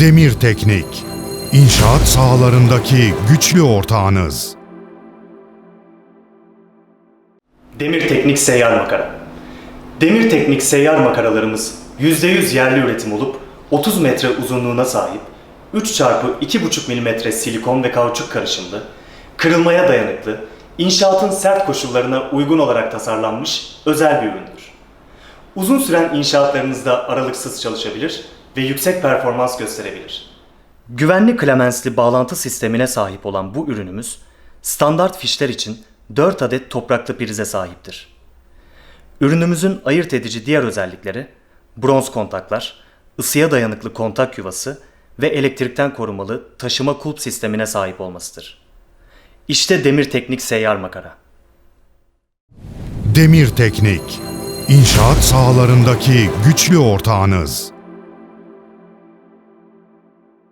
Demir Teknik, İnşaat sahalarındaki güçlü ortağınız. Demir Teknik Seyyar Makara. Demir Teknik seyyar makaralarımız %100 yerli üretim olup 30 metre uzunluğuna sahip 3 çarpı 2,5 mm silikon ve kauçuk karışımlı, kırılmaya dayanıklı, inşaatın sert koşullarına uygun olarak tasarlanmış özel bir üründür. Uzun süren inşaatlarınızda aralıksız çalışabilir ve yüksek performans gösterebilir. Güvenli klemensli bağlantı sistemine sahip olan bu ürünümüz, standart fişler için 4 adet topraklı prize sahiptir. Ürünümüzün ayırt edici diğer özellikleri, bronz kontaklar, ısıya dayanıklı kontak yuvası ve elektrikten korumalı taşıma kulp sistemine sahip olmasıdır. İşte Demir Teknik Seyyar Makara. Demir Teknik, İnşaat sahalarındaki güçlü ortağınız.